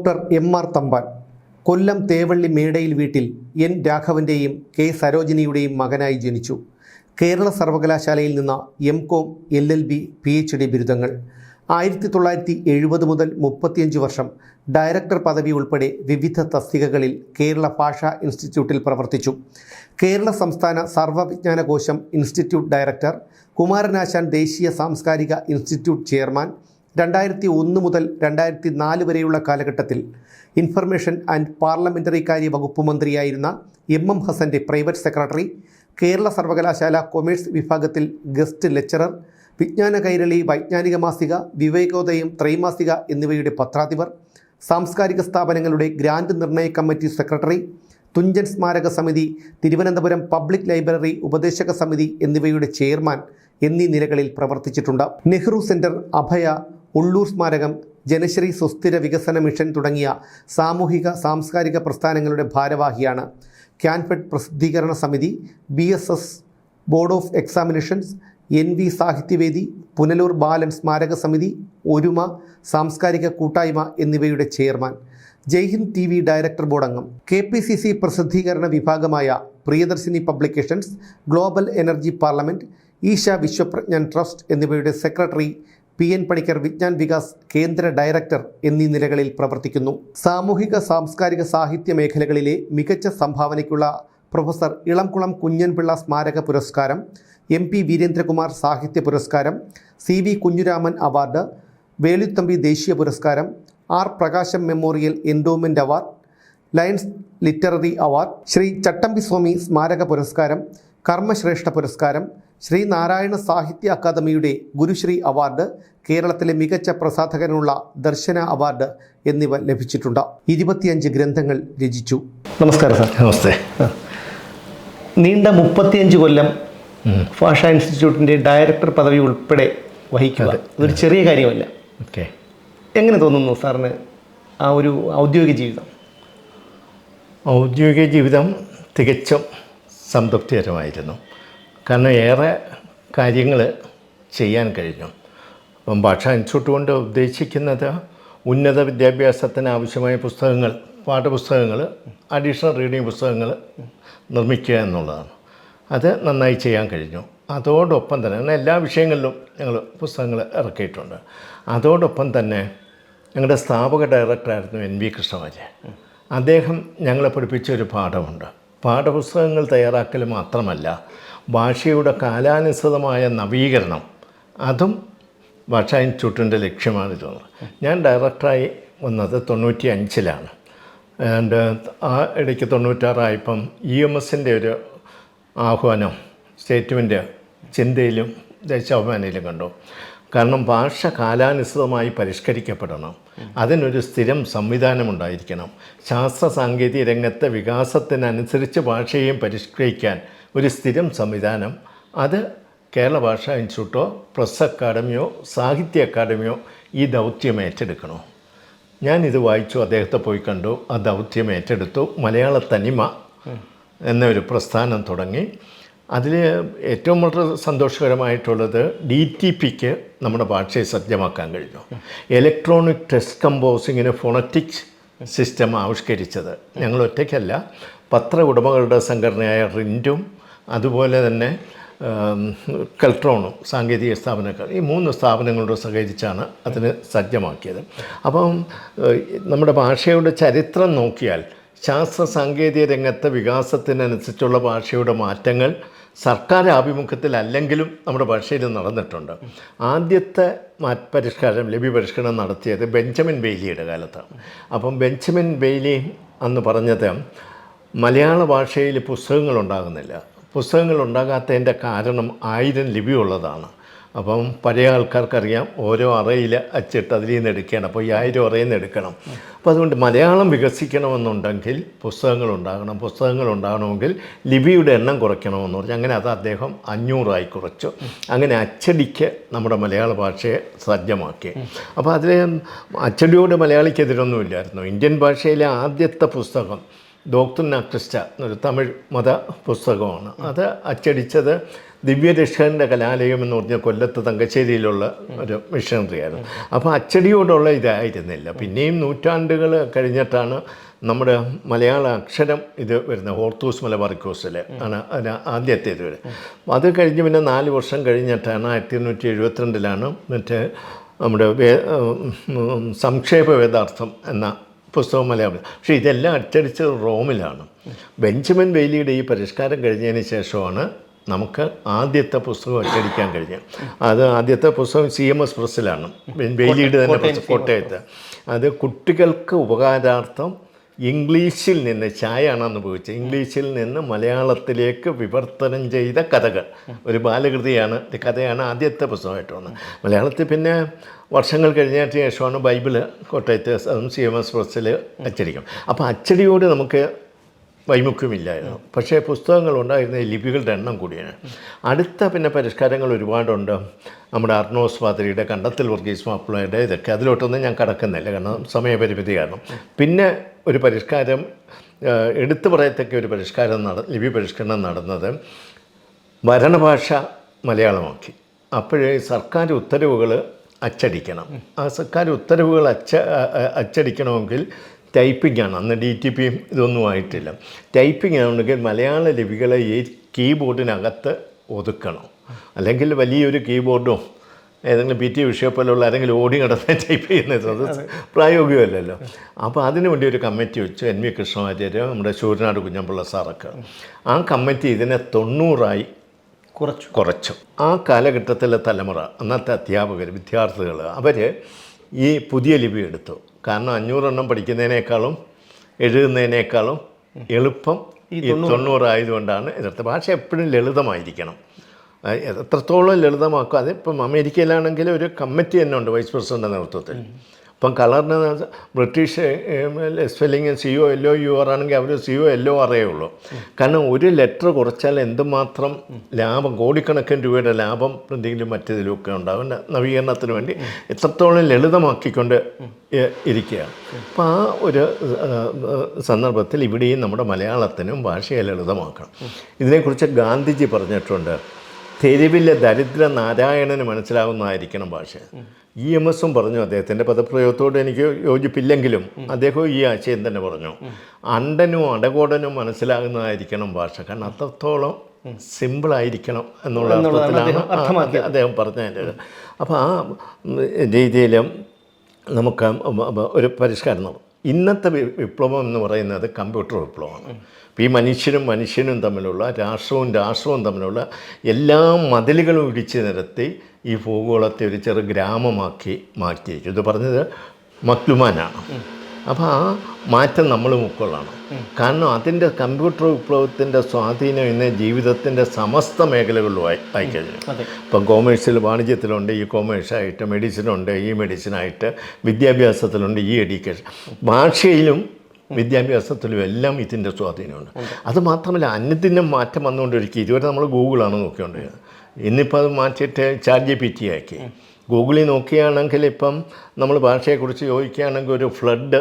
Doctor M R Thampan Kollam Thevally മേടയിൽ വീട്ടിൽ N രാഘവന്റെയും K സരോജിനിയുടെയും മകനായി ജനിച്ചു. കേരള സർവകലാശാലയിൽ നിന്ന് M com L L B P H D ബിരുദങ്ങൾ. ആയിരത്തി തൊള്ളായിരത്തി എഴുപത് മുതൽ മുപ്പത്തിയഞ്ച് വർഷം ഡയറക്ടർ പദവി ഉൾപ്പെടെ വിവിധ തസ്തികകളിൽ കേരള ഭാഷാ ഇൻസ്റ്റിറ്റ്യൂട്ടിൽ പ്രവർത്തിച്ചു. കേരള സംസ്ഥാന സർവവിജ്ഞാനകോശം ഇൻസ്റ്റിറ്റ്യൂട്ട് ഡയറക്ടർ കുമാരനാശാൻ ദേശീയ സാംസ്കാരിക ഇൻസ്റ്റിറ്റ്യൂട്ട് ചെയർമാൻ രണ്ടായിരത്തി ഒന്ന് മുതൽ രണ്ടായിരത്തി നാല് വരെയുള്ള കാലഘട്ടത്തിൽ ഇൻഫർമേഷൻ ആൻഡ് പാർലമെന്ററി കാര്യ വകുപ്പ് മന്ത്രിയായിരുന്ന എം എം ഹസന്റെ പ്രൈവറ്റ് സെക്രട്ടറി കേരള സർവകലാശാല കൊമേഴ്സ് വിഭാഗത്തിൽ ഗസ്റ്റ് ലെക്ചറർ വിജ്ഞാന കൈരളി വൈജ്ഞാനിക മാസിക വിവേകോദയം ത്രൈമാസിക എന്നിവയുടെ പത്രാധിപർ സാംസ്കാരിക സ്ഥാപനങ്ങളുടെ ഗ്രാൻഡ് നിർണയ കമ്മിറ്റി സെക്രട്ടറി തുഞ്ചൻ സ്മാരക സമിതി തിരുവനന്തപുരം പബ്ലിക് ലൈബ്രറി ഉപദേശക സമിതി എന്നിവയുടെ ചെയർമാൻ എന്നീ നിലകളിൽ പ്രവർത്തിച്ചിട്ടുണ്ട്. നെഹ്റു സെന്റർ അഭയ ഉള്ളൂർ സ്മാരകം ജനശ്രീ സുസ്ഥിര വികസന മിഷൻ തുടങ്ങിയ സാമൂഹിക സാംസ്കാരിക പ്രസ്ഥാനങ്ങളുടെ ഭാരവാഹിയാണ്. ക്യാൻഫെഡ് പ്രസിദ്ധീകരണ സമിതി B S S board of examinations N V സാഹിത്യവേദി പുനലൂർ ബാലൻ സ്മാരക സമിതി ഒരുമ സാംസ്കാരിക കൂട്ടായ്മ എന്നിവയുടെ chairman. Jaihind T V director board അംഗം കെ പി സി സി പ്രസിദ്ധീകരണ വിഭാഗമായ Priyadarshini publications global energy parliament Eesha Vishwaprajnan trust എന്നിവയുടെ secretary P N Panicker Vigyan Vikas Kendra director എന്നീ നിലകളിൽ പ്രവർത്തിക്കുന്നു. സാമൂഹിക സാംസ്കാരിക സാഹിത്യ മേഖലകളിലെ മികച്ച സംഭാവനയ്ക്കുള്ള പ്രൊഫസർ ഇളംകുളം കുഞ്ഞൻപിള്ള സ്മാരക പുരസ്കാരം എം പി വീരേന്ദ്രകുമാർ സാഹിത്യ പുരസ്കാരം C V Kunjuraman award Veluthampi ദേശീയ പുരസ്കാരം R Prakasam memorial endowment award Lions literary award Sree Chattampiswami സ്മാരക പുരസ്കാരം കർമ്മശ്രേഷ്ഠ പുരസ്കാരം ശ്രീ നാരായണ സാഹിത്യ അക്കാദമിയുടെ ഗുരുശ്രീ അവാർഡ് കേരളത്തിലെ മികച്ച പ്രസാധകനുള്ള ദർശന അവാർഡ് എന്നിവ ലഭിച്ചിട്ടുണ്ട്. ഇരുപത്തിയഞ്ച് ഗ്രന്ഥങ്ങൾ രചിച്ചു. നമസ്കാരം സാർ. നമസ്തേ. നീണ്ട മുപ്പത്തിയഞ്ച് കൊല്ലം ഭാഷാ ഇൻസ്റ്റിറ്റ്യൂട്ടിന്റെ ഡയറക്ടർ പദവി ഉൾപ്പെടെ വഹിക്കുക. ഇതൊരു ചെറിയ കാര്യമല്ല. ഓക്കെ. എങ്ങനെ തോന്നുന്നു സാറിന് ആ ഒരു ഔദ്യോഗിക ജീവിതം? ഔദ്യോഗിക ജീവിതം തികച്ചും സംതൃപ്തികരമായിരുന്നു. കാരണം ഏറെ കാര്യങ്ങൾ ചെയ്യാൻ കഴിഞ്ഞു. അപ്പം ഭാഷാ ഇൻസ്റ്റിറ്റ്യൂട്ട് കൊണ്ട് ഉദ്ദേശിക്കുന്നത് ഉന്നത വിദ്യാഭ്യാസത്തിന് ആവശ്യമായ പുസ്തകങ്ങൾ പാഠപുസ്തകങ്ങൾ അഡീഷണൽ റീഡിംഗ് പുസ്തകങ്ങൾ നിർമ്മിക്കുക എന്നുള്ളതാണ്. അത് നന്നായി ചെയ്യാൻ കഴിഞ്ഞു. അതോടൊപ്പം തന്നെ എല്ലാ വിഷയങ്ങളിലും ഞങ്ങൾ പുസ്തകങ്ങൾ ഇറക്കിയിട്ടുണ്ട്. അതോടൊപ്പം തന്നെ ഞങ്ങളുടെ സ്ഥാപക ഡയറക്ടറായിരുന്നു എൻ വി കൃഷ്ണവാര്യ അദ്ദേഹം ഞങ്ങളെ പഠിപ്പിച്ച ഒരു പാഠമുണ്ട്. പാഠപുസ്തകങ്ങൾ തയ്യാറാക്കൽ മാത്രമല്ല ഭാഷയുടെ കാലാനുസൃതമായ നവീകരണം. അതും ഭാഷാ ഇൻസ്റ്റിറ്റ്യൂട്ടിന്റെ ലക്ഷ്യമാണ് ഇതെന്ന് ഞാൻ ഡയറക്ടറായി വന്നത് തൊണ്ണൂറ്റി അഞ്ചിലാണ് ആൻഡ് ആ ഇടയ്ക്ക് തൊണ്ണൂറ്റാറായപ്പം ഇ എം എസിന്റെ ഒരു ആഹ്വാനം സ്റ്റേറ്റ്മെന്റ് ചിന്തയിലും ദേശാഭിമാനിയിലും കണ്ടു. കാരണം ഭാഷ കാലാനുസൃതമായി പരിഷ്കരിക്കപ്പെടണം. അതിനൊരു സ്ഥിരം സംവിധാനം ഉണ്ടായിരിക്കണം ശാസ്ത്ര സാങ്കേതിക രംഗത്തെ വികാസത്തിനനുസരിച്ച് ഭാഷയെയും പരിഷ്കരിക്കാൻ ഒരു സ്ഥിരം സംവിധാനം. അത് കേരള ഭാഷാ ഇൻസ്റ്റിറ്റ്യൂട്ടോ പ്രസ് അക്കാഡമിയോ സാഹിത്യ അക്കാഡമിയോ ഈ ദൗത്യം ഏറ്റെടുക്കണോ? ഞാൻ ഇത് വായിച്ചു അദ്ദേഹത്തെ പോയി കണ്ടു ആ ദൗത്യം ഏറ്റെടുത്തു. മലയാള തനിമ എന്നൊരു പ്രസ്ഥാനം തുടങ്ങി. അതിൽ ഏറ്റവും വളരെ സന്തോഷകരമായിട്ടുള്ളത് ഡി ടി പിക്ക് നമ്മുടെ ഭാഷയെ സജ്ജമാക്കാൻ കഴിഞ്ഞു. ഇലക്ട്രോണിക് ടെസ്റ്റ് കമ്പോസിങ്ങിന് ഫോണറ്റിക് സിസ്റ്റം ആവിഷ്കരിച്ചത്. ഞങ്ങൾ ഒറ്റയ്ക്കല്ല. പത്ര ഉടമകളുടെ സംഘടനയായ റിന്റും അതുപോലെ തന്നെ കെൽട്രോണും സാങ്കേതിക സ്ഥാപനങ്ങൾ ഈ മൂന്ന് സ്ഥാപനങ്ങളോട് സഹകരിച്ചാണ് അതിന് സജ്ജമാക്കിയത്. അപ്പം നമ്മുടെ ഭാഷയുടെ ചരിത്രം നോക്കിയാൽ ശാസ്ത്ര സാങ്കേതിക രംഗത്തെ വികാസത്തിനനുസരിച്ചുള്ള ഭാഷയുടെ മാറ്റങ്ങൾ സർക്കാർ ആഭിമുഖ്യത്തിലല്ലെങ്കിലും നമ്മുടെ ഭാഷയിൽ നടന്നിട്ടുണ്ട്. ആദ്യത്തെ പരിഷ്കാരം ലഭ്യ പരിഷ്കരണം നടത്തിയത് ബെഞ്ചമിൻ ബെയ്ലിയുടെ കാലത്താണ്. അപ്പം ബെഞ്ചമിൻ ബെയ്ലി അന്ന് പറഞ്ഞത് മലയാള ഭാഷയിൽ പുസ്തകങ്ങൾ ഉണ്ടാകുന്നില്ല. പുസ്തകങ്ങൾ ഉണ്ടാകാത്തതിന്റെ കാരണം ആയിരം ലിപിയുള്ളതാണ്. അപ്പം പഴയ ആൾക്കാർക്കറിയാം ഓരോ അറയിൽ അച്ചിട്ട് അതിൽ നിന്ന് എടുക്കുകയാണ്. അപ്പോൾ ഈ ആയിരം അറയിൽ നിന്ന് എടുക്കണം. അപ്പോൾ അതുകൊണ്ട് മലയാളം വികസിക്കണമെന്നുണ്ടെങ്കിൽ പുസ്തകങ്ങൾ ഉണ്ടാകണം പുസ്തകങ്ങൾ ഉണ്ടാകണമെങ്കിൽ ലിപിയുടെ എണ്ണം കുറയ്ക്കണമെന്ന് പറഞ്ഞു. അങ്ങനെ അത് അദ്ദേഹം അഞ്ഞൂറായി കുറച്ചു. അങ്ങനെ അച്ചടിക്ക് നമ്മുടെ മലയാള ഭാഷയെ സജ്ജമാക്കി അപ്പോൾ അതിൽ അച്ചടിയോട് മലയാളിക്കെതിരൊന്നുമില്ലായിരുന്നു. ഇന്ത്യൻ ഭാഷയിലെ ആദ്യത്തെ പുസ്തകം ഡോക്ടർ ക്രിസ്റ്റ എന്നൊരു തമിഴ് മത പുസ്തകമാണ്. അത് അച്ചടിച്ചത് ദിവ്യരക്ഷകന്റെ കലാലയം എന്ന് പറഞ്ഞ കൊല്ലത്ത് തങ്കശ്ശേരിയിലുള്ള ഒരു മിഷണറി ആയിരുന്നു അപ്പോൾ അച്ചടിയോടുള്ള ഇതായിരുന്നില്ല. പിന്നെയും നൂറ്റാണ്ടുകൾ കഴിഞ്ഞിട്ടാണ് നമ്മുടെ മലയാള അക്ഷരം ഇത് വരുന്നത്. ഹോർത്തൂസ് മലബാറിക്കോസിൽ ആണ് അതിന് ആദ്യത്തെ ഇത് വരെ അത് കഴിഞ്ഞ് പിന്നെ നാല് വർഷം കഴിഞ്ഞിട്ടാണ് ആയിരത്തി എണ്ണൂറ്റി എഴുപത്തിരണ്ടിലാണ് മറ്റേ നമ്മുടെ സംക്ഷേപ വേദാർത്ഥം എന്ന പുസ്തകം മലയാളം. പക്ഷേ ഇതെല്ലാം അച്ചടിച്ചത് റോമിലാണ്. ബെഞ്ചമിൻ ബെയ്ലിയുടെ ഈ പരിഷ്കാരം കഴിഞ്ഞതിന് ശേഷമാണ് നമുക്ക് ആദ്യത്തെ പുസ്തകം അച്ചടിക്കാൻ കഴിഞ്ഞത്. അത് ആദ്യത്തെ പുസ്തകം സി എം എസ് പ്രസ്സിലാണ്. ബെയ്ലിയുടെ തന്നെ കോട്ടയത്ത്. അത് കുട്ടികൾക്ക് ഉപകാരാർത്ഥം ഇംഗ്ലീഷിൽ നിന്ന് ചായയാണെന്ന് ഉപയോഗിച്ചത്. ഇംഗ്ലീഷിൽ നിന്ന് മലയാളത്തിലേക്ക് വിവർത്തനം ചെയ്ത കഥകൾ. ഒരു ബാലകൃതിയാണ് കഥയാണ് ആദ്യത്തെ പുസ്തകമായിട്ട് വന്നത്. മലയാളത്തിൽ പിന്നെ വർഷങ്ങൾ കഴിഞ്ഞതിന് ശേഷമാണ് ബൈബിൾ കോട്ടയത്ത് സി എം എസ് പ്രസ്സിൽ അച്ചടിക്കും. അപ്പോൾ അച്ചടിയോട് നമുക്ക് വൈമുഖ്യമില്ലായിരുന്നു. പക്ഷേ പുസ്തകങ്ങൾ ഉണ്ടായിരുന്ന ലിപികളുടെ എണ്ണം കൂടിയാണ്. അടുത്ത പിന്നെ പരിഷ്കാരങ്ങൾ ഒരുപാടുണ്ട്. നമ്മുടെ അർണോസ് പാത്രിയുടെ കണ്ടത്തിൽ വർഗീസ് മാപ്പിളയുടെ ഇതൊക്കെ. അതിലോട്ടൊന്നും ഞാൻ കടക്കുന്നില്ല. കാരണം സമയപരിമിതി കാരണം. പിന്നെ ഒരു പരിഷ്കാരം എടുത്തു പറയത്തക്ക ഒരു പരിഷ്കാരം നട ലിപി പരിഷ്കരണം നടന്നത് ഭരണഭാഷ മലയാളമാക്കി. അപ്പോഴേ സർക്കാർ ഉത്തരവുകൾ അച്ചടിക്കണം. ആ സർക്കാർ ഉത്തരവുകൾ അച്ച അച്ചടിക്കണമെങ്കിൽ ടൈപ്പിംഗ് ആണ് അന്ന് ഡി ടി പിയും ഇതൊന്നും ആയിട്ടില്ല. ടൈപ്പിംഗ് ആണെങ്കിൽ മലയാള ലിപികളെ ഈ കീബോർഡിനകത്ത് ഒതുക്കണം. അല്ലെങ്കിൽ വലിയൊരു കീബോർഡും ഏതെങ്കിലും പി ടി വിഷയം പോലുള്ള ആരെങ്കിലും ഓടി കിടന്ന് ടൈപ്പ് ചെയ്യുന്നത് അത് പ്രായോഗികമല്ലല്ലോ. അപ്പോൾ അതിനു വേണ്ടി ഒരു കമ്മിറ്റി വെച്ചു. എൻ വി കൃഷ്ണമാചാര്യ നമ്മുടെ ശൂരനാട് കുഞ്ഞമ്പിള്ള സാറൊക്കെ. ആ കമ്മിറ്റി ഇതിനെ തൊണ്ണൂറായി കുറച്ചു. കുറച്ചു. ആ കാലഘട്ടത്തിലെ തലമുറ അന്നത്തെ അധ്യാപകർ വിദ്യാർത്ഥികൾ അവർ ഈ പുതിയ ലിപി എടുത്തു. കാരണം അഞ്ഞൂറെണ്ണം പഠിക്കുന്നതിനേക്കാളും എഴുതുന്നതിനേക്കാളും എളുപ്പം ഈ തൊണ്ണൂറായതുകൊണ്ടാണ് എതിർത്ത് ഭാഷ എപ്പോഴും ലളിതമായിരിക്കണം. എത്രത്തോളം ലളിതമാക്കും. അതിപ്പം അമേരിക്കയിലാണെങ്കിൽ ഒരു കമ്മിറ്റി തന്നെ ഉണ്ട് വൈസ് പ്രസിഡന്റെ നേതൃത്വത്തിൽ. ഇപ്പം കളറിന് British spelling C O L O U R ആണെങ്കിൽ അവർ സി ഒ എല്ലോ അറിയുള്ളൂ കാരണം ഒരു ലെറ്റർ കുറച്ചാൽ എന്തുമാത്രം ലാഭം കോടിക്കണക്കിന് രൂപയുടെ ലാഭം എന്തെങ്കിലും മറ്റേതിലും ഒക്കെ ഉണ്ടാവും നവീകരണത്തിന് വേണ്ടി എത്രത്തോളം ലളിതമാക്കിക്കൊണ്ട് ഇരിക്കുകയാണ്. അപ്പോൾ ആ ഒരു സന്ദർഭത്തിൽ ഇവിടെയും നമ്മുടെ മലയാളത്തിനും ഭാഷയെ ലളിതമാക്കണം. ഇതിനെക്കുറിച്ച് ഗാന്ധിജി പറഞ്ഞിട്ടുണ്ട്. തെരുവിലെ ദരിദ്ര നാരായണന് മനസ്സിലാവുന്നതായിരിക്കണം ഭാഷ. ഇ എം എസും പറഞ്ഞു അദ്ദേഹത്തിന്റെ പദപ്രയോഗത്തോട് എനിക്ക് യോജിപ്പില്ലെങ്കിലും അദ്ദേഹം ഈ ആശയം തന്നെ പറഞ്ഞു. അണ്ടനും അടകോടനും മനസ്സിലാകുന്നതായിരിക്കണം ഭാഷ. കാരണം അത്രത്തോളം സിമ്പിളായിരിക്കണം എന്നുള്ള അർത്ഥത്തിലാണ് അദ്ദേഹം പറഞ്ഞതിന്റെ അപ്പോൾ ആ രീതിയിലും നമുക്ക് ഒരു പരിഷ്കാരം നടന്നു. ഇന്നത്തെ വിപ്ലവം എന്ന് പറയുന്നത് കമ്പ്യൂട്ടർ വിപ്ലവമാണ്. അപ്പോൾ ഈ മനുഷ്യനും മനുഷ്യനും തമ്മിലുള്ള രാഷ്ട്രവും രാഷ്ട്രവും തമ്മിലുള്ള എല്ലാ മതിലുകളും ഇടിച്ചു നിരത്തി ഈ ഭൂഗോളത്തെ ഒരു ചെറു ഗ്രാമമാക്കി മാറ്റിയിരിക്കും ഇത് പറഞ്ഞത് മക്ലുമാനാണ്. അപ്പോൾ ആ മാറ്റം നമ്മൾ ഉൾക്കൊള്ളണം കാരണം അതിന്റെ കമ്പ്യൂട്ടർ വിപ്ലവത്തിന്റെ സ്വാധീനം ഇന്ന് ജീവിതത്തിന്റെ സമസ്ത മേഖലകളിലും ആയി ആയിക്കഴിഞ്ഞു ഇപ്പം കോമേഴ്സിൽ വാണിജ്യത്തിലുണ്ട് ഈ കോമേഴ്സായിട്ട് മെഡിസിനുണ്ട് ഈ മെഡിസിനായിട്ട് വിദ്യാഭ്യാസത്തിലുണ്ട് ഈ എഡ്യൂക്കേഷൻ ഭാഷയിലും വിദ്യാഭ്യാസത്തിലും എല്ലാം ഇതിന്റെ സ്വാധീനമുണ്ട്. അത് മാത്രമല്ല അന്യത്തിനും മാറ്റം വന്നുകൊണ്ടിരിക്കുക. ഇതുവരെ നമ്മൾ ഗൂഗിളാണ് നോക്കിക്കൊണ്ടിരിക്കുന്നത് ഇന്നിപ്പോൾ അത് മാറ്റിയിട്ട് ചാറ്റ് ജി പി ടി ആക്കി ഗൂഗിളിൽ നോക്കുകയാണെങ്കിൽ ഇപ്പം നമ്മൾ ഭാഷയെക്കുറിച്ച് ചോദിക്കുകയാണെങ്കിൽ ഒരു ഫ്ലഡ്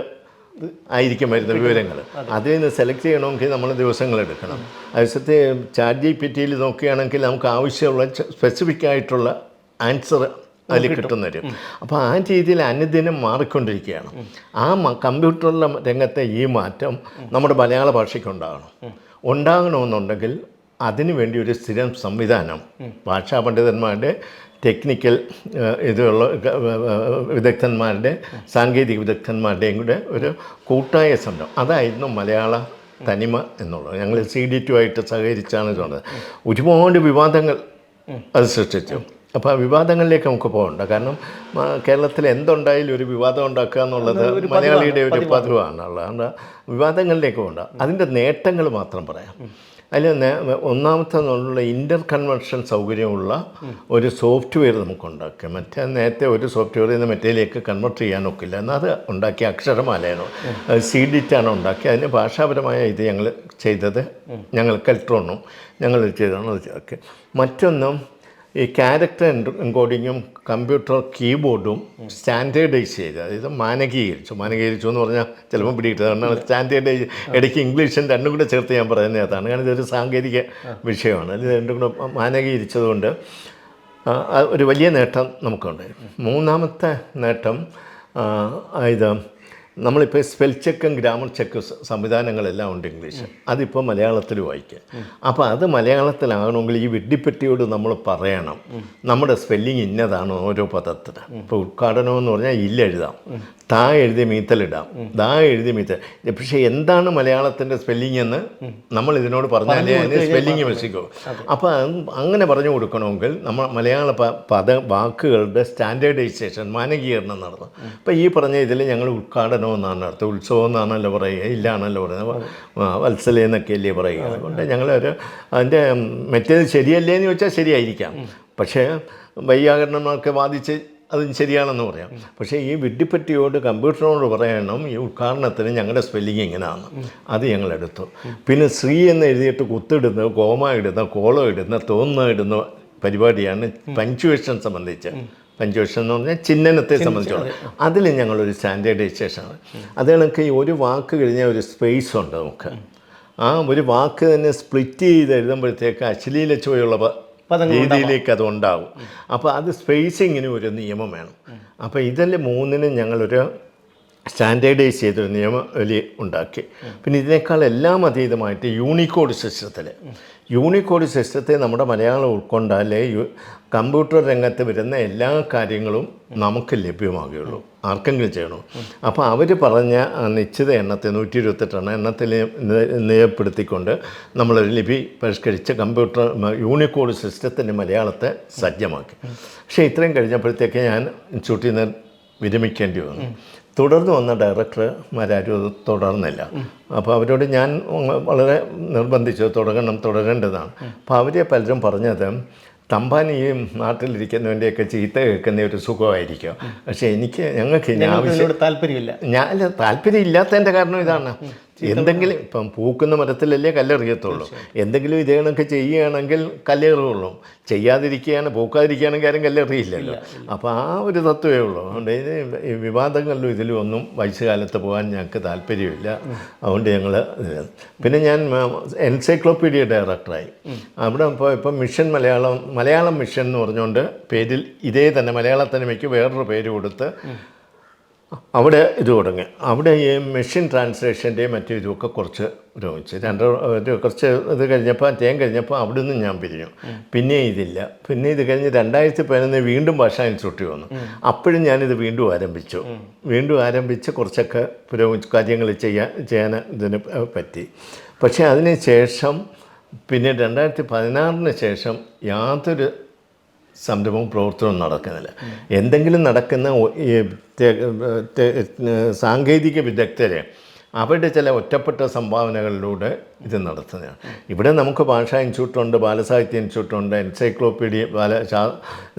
ആയിരിക്കും വരുന്ന വിവരങ്ങൾ. അതിൽ നിന്ന് സെലക്ട് ചെയ്യണമെങ്കിൽ നമ്മൾ ദിവസങ്ങൾ എടുക്കണം. അതേസത്തെ ചാറ്റ് ജി പി ടിയിൽ നോക്കുകയാണെങ്കിൽ നമുക്ക് ആവശ്യമുള്ള സ്പെസിഫിക് ആയിട്ടുള്ള ആൻസർ അതിൽ കിട്ടുന്നവരും അപ്പോൾ ആ രീതിയിൽ അനുദിനം മാറിക്കൊണ്ടിരിക്കുകയാണ്. ആ കമ്പ്യൂട്ടറിലെ രംഗത്തെ ഈ മാറ്റം നമ്മുടെ മലയാള ഭാഷയ്ക്ക് ഉണ്ടാകണം. ഉണ്ടാകണമെന്നുണ്ടെങ്കിൽ അതിനു വേണ്ടി ഒരു സ്ഥിരം സംവിധാനം. ഭാഷാ പണ്ഡിതന്മാരുടെ ടെക്നിക്കൽ ഇതുള്ള വിദഗ്ധന്മാരുടെ സാങ്കേതിക വിദഗ്ധന്മാരുടെയും കൂടെ ഒരു കൂട്ടായ സംരംഭം. അതായിരുന്നു മലയാള തനിമ എന്നുള്ളത്. ഞങ്ങൾ സി ഡി ടു ആയിട്ട് സഹകരിച്ചാണ് ഇതുള്ളത് ഒരുപാട് വിവാദങ്ങൾ അത് സൃഷ്ടിച്ചു. അപ്പോൾ ആ വിവാദങ്ങളിലേക്ക് നമുക്ക് പോകണ്ട. കാരണം കേരളത്തിൽ എന്തുണ്ടായാലും ഒരു വിവാദം ഉണ്ടാക്കുക എന്നുള്ളത് മലയാളിയുടെ ഒരു പതിവാണുള്ളത് അതുകൊണ്ട് വിവാദങ്ങളിലേക്ക് പോകണ്ട. അതിന്റെ നേട്ടങ്ങൾ മാത്രം പറയാം. അതിൽ ഒന്നാമത്തെ എന്നുള്ള ഇന്റർ കൺവെൻഷൻ സൗകര്യമുള്ള ഒരു സോഫ്റ്റ്വെയർ നമുക്ക് ഉണ്ടാക്കാം മറ്റേ നേരത്തെ ഒരു സോഫ്റ്റ്വെയറിൽ നിന്ന് മറ്റേലേക്ക് കൺവെർട്ട് ചെയ്യാനൊക്കില്ല എന്നാൽ അത് ഉണ്ടാക്കിയ അക്ഷരമാലയാണ്? സി ഡിറ്റാണ് ഉണ്ടാക്കി. അതിന് ഭാഷാപരമായ ഇത് ഞങ്ങൾ ചെയ്തത് ഞങ്ങൾ കൽട്രോണും ഞങ്ങൾ ചെയ്താണ് മറ്റൊന്നും ഈ ക്യാരക്ടർ എൻകോഡിങ്ങും കമ്പ്യൂട്ടർ കീബോർഡും സ്റ്റാൻഡേർഡൈസ് ചെയ്ത് അതായത് മാനകീകരിച്ചു. മാനകീകരിച്ചു എന്ന് പറഞ്ഞാൽ ചിലപ്പോൾ പിടിയിട്ടത് കാരണം സ്റ്റാൻഡേർഡൈസ് ഇടയ്ക്ക് ഇംഗ്ലീഷും രണ്ടും കൂടെ ചേർത്ത് ഞാൻ പറയുന്നതാണ് കാരണം ഇതൊരു സാങ്കേതിക വിഷയമാണ്. ഇത് രണ്ടും കൂടെ മാനകീകരിച്ചതുകൊണ്ട് ഒരു വലിയ നേട്ടം നമുക്കുണ്ട്. മൂന്നാമത്തെ നേട്ടം ഇത് നമ്മളിപ്പോൾ സ്പെൽ ചെക്കും ഗ്രാമർ ചെക്കും സംവിധാനങ്ങളെല്ലാം ഉണ്ട് ഇംഗ്ലീഷ്. അതിപ്പോൾ മലയാളത്തിൽ വായിക്കുക അപ്പോൾ അത് മലയാളത്തിലാകണമെങ്കിൽ ഈ വെഡ്ഡിപ്പെട്ടിയോട് നമ്മൾ പറയണം. നമ്മുടെ സ്പെല്ലിങ് ഇന്നതാണ് ഓരോ പദത്തിന്. ഇപ്പോൾ ഉദ്ഘാടനം എന്ന് പറഞ്ഞാൽ ഇല്ല എഴുതാം താ എഴുതിയ മീത്തലിടാം ദാ എഴുതിയ മീത്തൽ. പക്ഷേ എന്താണ് മലയാളത്തിന്റെ സ്പെല്ലിംഗ് എന്ന് നമ്മൾ ഇതിനോട് പറഞ്ഞാലേ അതിന് സ്പെല്ലിംഗ് വെച്ചിക്കോ. അപ്പോൾ അങ്ങനെ പറഞ്ഞു കൊടുക്കണമെങ്കിൽ നമ്മൾ മലയാള പദ വാക്കുകളുടെ സ്റ്റാൻഡേർഡൈസേഷൻ മാനകീകരണം നടന്നു. അപ്പോൾ ഈ പറഞ്ഞ ഇതിൽ ഞങ്ങൾ ഉദ്ഘാടനം എന്നാണ് അർത്ഥം. ഉത്സവം എന്നാണല്ലോ പറയുക. ഇല്ലാണല്ലോ പറയുന്നത് വത്സല എന്നൊക്കെ അല്ലേ പറയുക അതുകൊണ്ട് ഞങ്ങളൊരു അതിന്റെ മറ്റേത് ശരിയല്ലേ എന്ന് ചോദിച്ചാൽ ശരിയായിരിക്കാം. പക്ഷേ വൈയാകരണങ്ങളൊക്കെ വാദിച്ച് അതും ശരിയാണെന്ന് പറയാം. പക്ഷേ ഈ വിഡ്ഢിപ്പറ്റിയോട് കമ്പ്യൂട്ടറിനോട് പറയണം ഈ ഉദ്ഘാടനത്തിന് ഞങ്ങളുടെ സ്പെല്ലിങ് ഇങ്ങനെയാണ് അത് ഞങ്ങൾ എടുത്തു. പിന്നെ ശ്രീ എന്ന് എഴുതിയിട്ട് കുത്തിടുന്ന കോമ ഇടുന്ന കോളം ഇടുന്ന തോന്നുന്ന ഇടുന്ന പരിപാടിയാണ് പഞ്ച്വേഷൻ സംബന്ധിച്ച്. പഞ്ച്വേഷൻ എന്ന് പറഞ്ഞാൽ ചിഹ്നനത്തെ സംബന്ധിച്ചുള്ള അതിൽ ഞങ്ങളൊരു സ്റ്റാൻഡേർഡൈസേഷനാണ്. അത് കണക്ക് ഈ ഒരു വാക്ക് കഴിഞ്ഞാൽ ഒരു സ്പേസ് ഉണ്ട് നമുക്ക്. ആ ഒരു വാക്ക് തന്നെ സ്പ്ലിറ്റ് ചെയ്ത് എഴുതുമ്പോഴത്തേക്ക് അശ്ലീല ചുവയുള്ള രീതിയിലേക്ക് അത് ഉണ്ടാവും. അപ്പോൾ അത് സ്പേസിങ്ങിന് ഒരു നിയമം വേണം. അപ്പോൾ ഇതിൽ മൂന്നിനും ഞങ്ങളൊരു സ്റ്റാൻഡേർഡൈസ് ചെയ്തൊരു നിയമം വലിയ ഉണ്ടാക്കി. പിന്നെ ഇതിനേക്കാൾ എല്ലാം അതീതമായിട്ട് യൂണിക്കോഡ് സിസ്റ്റത്തിൽ യൂണിക്കോഡ് സിസ്റ്റത്തെ നമ്മുടെ മലയാളം ഉൾക്കൊണ്ടാലേ കമ്പ്യൂട്ടർ രംഗത്ത് വരുന്ന എല്ലാ കാര്യങ്ങളും നമുക്ക് ലഭ്യമാകുകയുള്ളൂ. ആർക്കെങ്കിലും ചെയ്യണോ? അപ്പോൾ അവർ പറഞ്ഞ നിശ്ചിത എണ്ണത്തെ നൂറ്റി ഇരുപത്തെട്ടെണ്ണം എണ്ണത്തിൽ നിയപ്പെടുത്തിക്കൊണ്ട് നമ്മളൊരു ലിപി പരിഷ്കരിച്ച് കമ്പ്യൂട്ടർ യൂണിക്കോഡ് സിസ്റ്റത്തിന്റെ മലയാളത്തെ സജ്ജമാക്കി. പക്ഷേ ഇത്രയും കഴിഞ്ഞപ്പോഴത്തേക്ക് ഞാൻ ഇൻസ്റ്റിറ്റ്യൂട്ടിൽ നിന്ന് വിരമിക്കേണ്ടി വന്നു. തുടർന്ന് വന്ന ഡയറക്ടർമാരും അത് തുടർന്നില്ല. അപ്പോൾ അവരോട് ഞാൻ വളരെ നിർബന്ധിച്ചു തുടങ്ങണം തുടരേണ്ടതാണ്. അപ്പോൾ അവരെ പലരും പറഞ്ഞത് തമ്പാൻ ഈ നാട്ടിലിരിക്കുന്നവന്റെയൊക്കെ ചീത്ത കേൾക്കുന്ന ഒരു സുഖമായിരിക്കും. പക്ഷേ എനിക്ക് ഞങ്ങൾക്ക് ഞാൻ ആവശ്യം താല്പര്യമില്ല. ഞാൻ താല്പര്യം ഇല്ലാത്തതിന്റെ കാരണം ഇതാണ്. എന്തെങ്കിലും ഇപ്പം പൂക്കുന്ന മരത്തിലല്ലേ കല്ലെറിയത്തുള്ളൂ. എന്തെങ്കിലും ഇതേ കണക്ക് ചെയ്യുകയാണെങ്കിൽ കല്ലേറുള്ളൂ ചെയ്യാതിരിക്കുകയാണ് പൂക്കാതിരിക്കുകയാണെങ്കിൽ ആരും കല്ലെറിയില്ലല്ലോ. അപ്പോൾ ആ ഒരു തത്വമേ ഉള്ളൂ. അതുകൊണ്ട് ഇത് വിവാദങ്ങളിലും ഇതിലും ഒന്നും വയസ്സുകാലത്ത് പോകാൻ ഞങ്ങൾക്ക് താല്പര്യമില്ല. അതുകൊണ്ട് ഞങ്ങൾ പിന്നെ ഞാൻ എൻസൈക്ലോപ്പീഡിയ ഡയറക്ടറായി. അവിടെ ഇപ്പോൾ ഇപ്പം മിഷൻ മലയാളം മലയാളം മിഷൻ എന്ന് പറഞ്ഞുകൊണ്ട് പേരിൽ ഇതേ തന്നെ മലയാള തനിമയ്ക്ക് വേറൊരു പേര് കൊടുത്ത് അവിടെ ഇത് തുടങ്ങി. അവിടെ ഈ മെഷീൻ ട്രാൻസ്ലേഷന്റെയും മറ്റും ഇതുമൊക്കെ കുറച്ച് രോഗിച്ച് രണ്ട് കുറച്ച് ഇത് കഴിഞ്ഞപ്പോൾ തേൻ കഴിഞ്ഞപ്പോൾ അവിടെ നിന്ന് ഞാൻ പിരിഞ്ഞു. പിന്നെ ഇതില്ല. പിന്നെ ഇത് കഴിഞ്ഞ് രണ്ടായിരത്തി പതിനൊന്ന് വീണ്ടും ഭാഷാ ഇൻസ്റ്റിറ്റ്യൂട്ട് വന്നു. അപ്പോഴും ഞാനിത് വീണ്ടും ആരംഭിച്ചു. വീണ്ടും ആരംഭിച്ച് കുറച്ചൊക്കെ പുരോഗമിച്ച് കാര്യങ്ങൾ ചെയ്യാൻ ചെയ്യാൻ ഇതിന് പറ്റി. പക്ഷേ അതിന് ശേഷം പിന്നെ രണ്ടായിരത്തി പതിനാറിന് ശേഷം യാതൊരു സംരംഭവും പ്രവർത്തനവും നടക്കുന്നില്ല. എന്തെങ്കിലും നടക്കുന്ന സാങ്കേതിക വിദഗ്ധരെ അവരുടെ ചില ഒറ്റപ്പെട്ട സംഭാവനകളിലൂടെ ഇത് നടത്തുന്നതാണ്. ഇവിടെ നമുക്ക് ഭാഷാ ഇൻസ്റ്റിറ്റ്യൂട്ടുണ്ട് ബാലസാഹിത്യ ഇൻസ്റ്റിറ്റ്യൂട്ടുണ്ട് എൻസൈക്ലോപ്പീഡിയ ബാല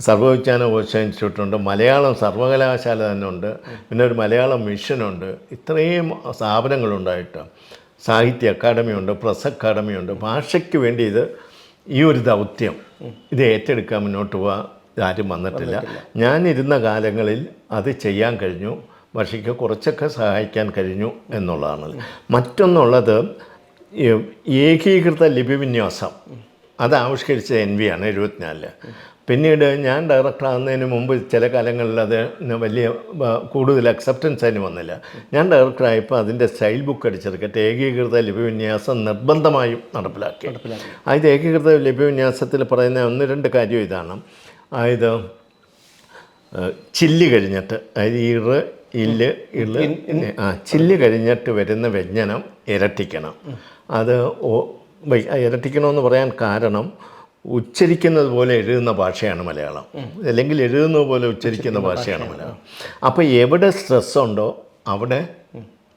സർവവിജ്ഞാന കോശ ഇൻസ്റ്റിറ്റ്യൂട്ടുണ്ട് മലയാളം സർവകലാശാല തന്നെ ഉണ്ട് പിന്നെ ഒരു മലയാളം മിഷനുണ്ട് ഇത്രയും സ്ഥാപനങ്ങളുണ്ടായിട്ട് സാഹിത്യ അക്കാദമിയുണ്ട് പ്രസ് അക്കാദമിയുണ്ട്. ഭാഷയ്ക്ക് വേണ്ടി ഇത് ഈ ഒരു ദൗത്യം. ഇത് ഏറ്റെടുക്കാൻ മുന്നോട്ട് പോകാൻ ആരും വന്നിട്ടില്ല. ഇരുന്ന കാലങ്ങളിൽ അത് ചെയ്യാൻ കഴിഞ്ഞു. പക്ഷേക്ക് കുറച്ചൊക്കെ സഹായിക്കാൻ കഴിഞ്ഞു എന്നുള്ളതാണ്. മറ്റൊന്നുള്ളത് ഏകീകൃത ഏകീകൃത ലിപിവിന്യാസം. അത് ആവിഷ്കരിച്ച എൻ വി ആണ് എഴുപത്തിനാലിൽ. പിന്നീട് ഞാൻ ഡയറക്ടറാകുന്നതിന് മുമ്പ് ചില കാലങ്ങളിൽ അത് വലിയ കൂടുതൽ അക്സെപ്റ്റൻസ് അതിന് വന്നില്ല. ഞാൻ ഡയറക്ടറായപ്പോൾ അതിന്റെ സ്റ്റൈൽ ബുക്ക് അടിച്ചെടുക്കട്ടെ ഏകീകൃത ലിപിവിന്യാസം നിർബന്ധമായും നടപ്പിലാക്കി. അത് ഏകീകൃത ലിപിവിന്യാസത്തിൽ പറയുന്ന ഒന്ന് രണ്ട് കാര്യം ഇതാണ്. അതായത് ചില്ല് കഴിഞ്ഞിട്ട് അതായത് ഇറ് ഇല്ല് ഇൾ ആ ചില്ല് കഴിഞ്ഞിട്ട് വരുന്ന വ്യഞ്ജനം ഇരട്ടിക്കണം. അത് ഇരട്ടിക്കണമെന്ന് പറയാൻ കാരണം ഉച്ചരിക്കുന്നത് പോലെ എഴുതുന്ന ഭാഷയാണ് മലയാളം. അല്ലെങ്കിൽ എഴുതുന്നത് പോലെ ഉച്ചരിക്കുന്ന ഭാഷയാണ് മലയാളം. അപ്പോൾ എവിടെ സ്ട്രെസ് ഉണ്ടോ അവിടെ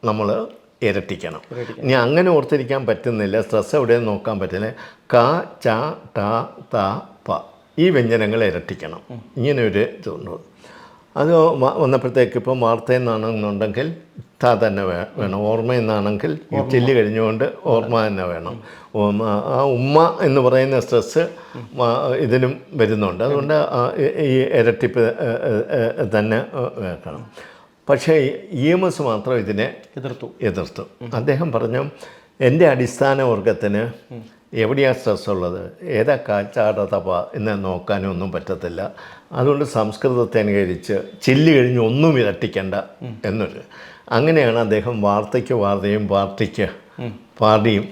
നമ്മൾ ഇരട്ടിക്കണം. ഇനി അങ്ങനെ ഓർത്തിരിക്കാൻ പറ്റുന്നില്ല. സ്ട്രെസ് എവിടെയും നോക്കാൻ പറ്റില്ല. ക ച ട ത പ. ഈ വ്യഞ്ജനങ്ങൾ ഇരട്ടിക്കണം. ഇങ്ങനെ ഒരു ഇതുണ്ട്. അത് വന്നപ്പോഴത്തേക്ക് ഇപ്പം വാർത്തയിൽ നിന്നാണെന്നുണ്ടെങ്കിൽ താ തന്നെ വേ- വേണം. ഓർമ്മ. എന്നാണെങ്കിൽ ചെല്ലി കഴിഞ്ഞുകൊണ്ട് ഓർമ്മ തന്നെ വേണം. ആ ഉമ്മ എന്ന് പറയുന്ന സ്ട്രെസ്സ് ഇതിലും വരുന്നുണ്ട്. അതുകൊണ്ട് ഈ- ഇരട്ടിപ്പ് തന്നെ വേക്കണം പക്ഷേ ഇ എം എസ് മാത്രം ഇതിനെ എതിർത്തു. എതിർത്തു. അദ്ദേഹം പറഞ്ഞു എന്റെ അടിസ്ഥാന വർഗത്തിന് എവിടെയാണ് സ്ട്രെസ് ഉള്ളത്? ഏതാ കാച്ചാടതപ എന്ന് നോക്കാനൊന്നും പറ്റത്തില്ല. അതുകൊണ്ട് സംസ്കൃതത്തെ അനുകരിച്ച് ചില്ല് കഴിഞ്ഞ് ഒന്നും ഇരട്ടിക്കണ്ട എന്നൊരു അങ്ങനെയാണ് അദ്ദേഹം വാർത്തയ്ക്ക് വാർത്തയും പാർട്ടിക്ക് പാർട്ടിയും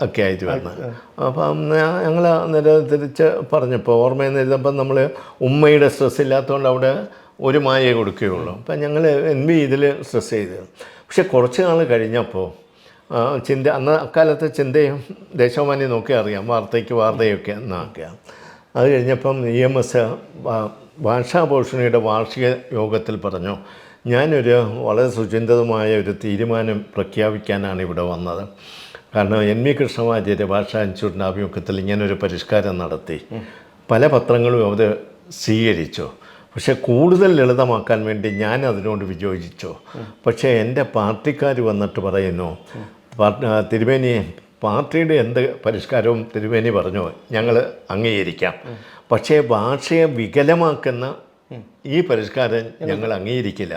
ഒക്കെ ആയിട്ട് വരുന്നത്. അപ്പം ഞങ്ങൾ അന്നേരം തിരിച്ച് പറഞ്ഞപ്പോൾ ഓർമ്മയെന്ന് എഴുതുമ്പം നമ്മൾ ഉമ്മയുടെ സ്ട്രെസ് ഇല്ലാത്തതുകൊണ്ട് അവിടെ ഒരു മായയെ കൊടുക്കുകയുള്ളൂ. അപ്പം ഞങ്ങൾ എൻ ബി ഇതിൽ സ്ട്രെസ് ചെയ്തു. പക്ഷെ കുറച്ച് നാൾ കഴിഞ്ഞപ്പോൾ ചിന്ത അന്ന് അക്കാലത്തെ ചിന്തയും ദേശാഭിമാനി നോക്കി അറിയാം വാർത്തയ്ക്ക് വാർത്തയൊക്കെ എന്നാക്കുക. അത് കഴിഞ്ഞപ്പം ഇ എം എസ് ഭാഷാഭൂഷണിയുടെ വാർഷിക യോഗത്തിൽ പറഞ്ഞു ഞാനൊരു വളരെ സുചിന്തിതമായ ഒരു തീരുമാനം പ്രഖ്യാപിക്കാനാണ് ഇവിടെ വന്നത്. കാരണം എൻ വി കൃഷ്ണമാചാര്യ ഭാഷാ ഇൻസ്റ്റിറ്റ്യൂട്ടിന്റെ ആഭിമുഖ്യത്തിൽ ഇങ്ങനൊരു പരിഷ്കാരം നടത്തി. പല പത്രങ്ങളും അത് സ്വീകരിച്ചു. പക്ഷേ കൂടുതൽ ലളിതമാക്കാൻ വേണ്ടി ഞാൻ അതിനോട് വിയോജിച്ചു. പക്ഷേ എന്റെ പാർട്ടിക്കാർ വന്നിട്ട് പറയുന്നു തിരുമേനി പാർട്ടിയുടെ എന്ത് പരിഷ്കാരവും തിരുമേനി പറഞ്ഞു ഞങ്ങൾ അംഗീകരിക്കാം. പക്ഷേ ഭാഷയെ വികലമാക്കുന്ന ഈ പരിഷ്കാരം ഞങ്ങൾ അംഗീകരിക്കില്ല.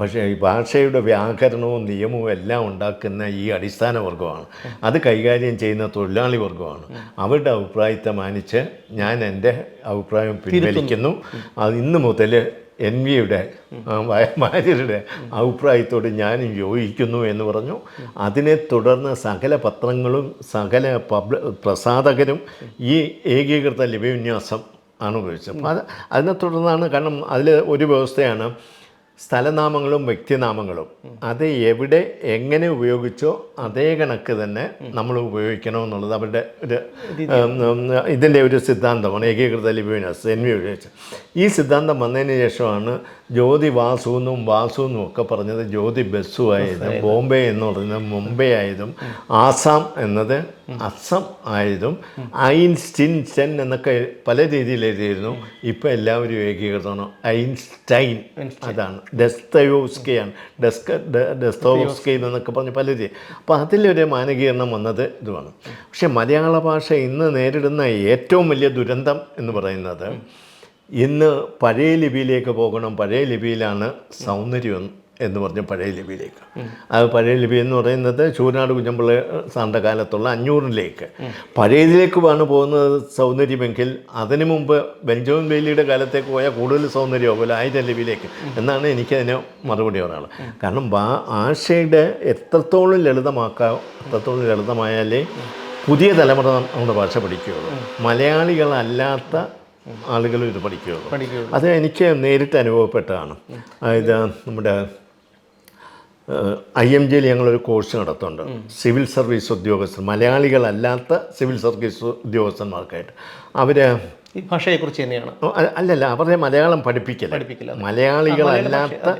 പക്ഷേ ഈ ഭാഷയുടെ വ്യാകരണവും നിയമവും എല്ലാം ഉണ്ടാക്കുന്ന ഈ അടിസ്ഥാന വർഗമാണ് അത് കൈകാര്യം ചെയ്യുന്ന തൊഴിലാളി വർഗമാണ് അവരുടെ അഭിപ്രായത്തെ മാനിച്ച് ഞാൻ എന്റെ അഭിപ്രായം പിൻവലിക്കുന്നു. അത് ഇന്ന് മുതൽ എൻ വിയുടെ ഭാര്യരുടെ അഭിപ്രായത്തോട് ഞാനും യോജിക്കുന്നു എന്ന് പറഞ്ഞു. അതിനെ തുടർന്ന് സകല പത്രങ്ങളും സകല പബ്ല പ്രസാധകരും ഈ ഏകീകൃത ലിപിവിന്യാസം ആണ് ഉപയോഗിച്ചത്. അപ്പോൾ അത് അതിനെ തുടർന്നാണ് കാരണം അതിൽ ഒരു വ്യവസ്ഥയാണ് സ്ഥലനാമങ്ങളും വ്യക്തിനാമങ്ങളും. അത് എവിടെ എങ്ങനെ ഉപയോഗിച്ചോ അതേ കണക്ക് തന്നെ നമ്മൾ ഉപയോഗിക്കണമെന്നുള്ളത് അവരുടെ ഒരു ഇതിന്റെ ഒരു സിദ്ധാന്തമാണ്. ഏകീകൃത ലിപിവിനാസ് എൻ വി ഉപയോഗിച്ച് ഈ സിദ്ധാന്തം വന്നതിന് ശേഷമാണ് ജ്യോതി വാസു എന്നും വാസു എന്നും ഒക്കെ പറഞ്ഞത് ജ്യോതി ബസ്സു ആയതും ബോംബെ എന്ന് പറയുന്നത് മുംബൈ ആയതും ആസാം എന്നത് അസം ആയതും ഐൻസ്റ്റിൻ സെൻ എന്നൊക്കെ പല രീതിയിൽ എഴുതിയിരുന്നു. ഇപ്പോൾ എല്ലാവരും ഏകീകൃതമാണ്. ഐൻസ്റ്റൈൻ അതാണ്. ഡെസ്തയോസ്കിയാണ് ഡെസ്ക ഡെസ്തോസ്കി എന്നൊക്കെ പറഞ്ഞ് പല രീതി. അപ്പോൾ അതിലൊരു മാനകീകരണം വന്നത് ഇതുമാണ്. പക്ഷേ മലയാള ഭാഷ ഇന്ന് നേരിടുന്ന ഏറ്റവും വലിയ ദുരന്തം എന്ന് പറയുന്നത് ഇന്ന് പഴയ ലിപിയിലേക്ക് പോകണം. പഴയ ലിപിയിലാണ് സൗന്ദര്യം എന്ന് പറഞ്ഞ പഴയ ലിപിയിലേക്ക്. അത് പഴയ ലിപി എന്ന് പറയുന്നത് ചൂരനാട് കുഞ്ഞമ്പിള്ള സാറിന്റെ കാലത്തുള്ള അഞ്ഞൂറിലേക്ക്. പഴയതിലേക്കുമാണ് പോകുന്നത് സൗന്ദര്യമെങ്കിൽ അതിനു മുമ്പ് ബെഞ്ചമിൻ ബെയിലിയുടെ കാലത്തേക്ക് പോയാൽ കൂടുതൽ സൗന്ദര്യമോ പോലെ ആയിരം ലിപിയിലേക്ക്. എന്നാണ് എനിക്കതിന് മറുപടി പറയാനുള്ളത്. കാരണം ബാ ഭാഷയുടെ എത്രത്തോളം ലളിതമാക്കാം എത്രത്തോളം ലളിതമായാലേ പുതിയ തലമുറ നമ്മുടെ ഭാഷ പഠിക്കുകയുള്ളൂ. മലയാളികളല്ലാത്ത ആളുകളും ഇത് പഠിക്കുകയുള്ളൂ. അത് എനിക്ക് നേരിട്ട് അനുഭവപ്പെട്ടതാണ്. അതായത് നമ്മുടെ ഐ എം ജിയിൽ ഞങ്ങളൊരു കോഴ്സ് നടത്തുന്നുണ്ട്. സിവിൽ സർവീസ് ഉദ്യോഗസ്ഥർ മലയാളികളല്ലാത്ത സിവിൽ സർവീസ് ഉദ്യോഗസ്ഥന്മാർക്കായിട്ട്. അവർ ഈ ഭാഷയെക്കുറിച്ച് തന്നെയാണ്. അല്ലല്ല അവരുടെ മലയാളം പഠിപ്പിക്കില്ല പഠിപ്പിക്കില്ല. മലയാളികളല്ലാത്ത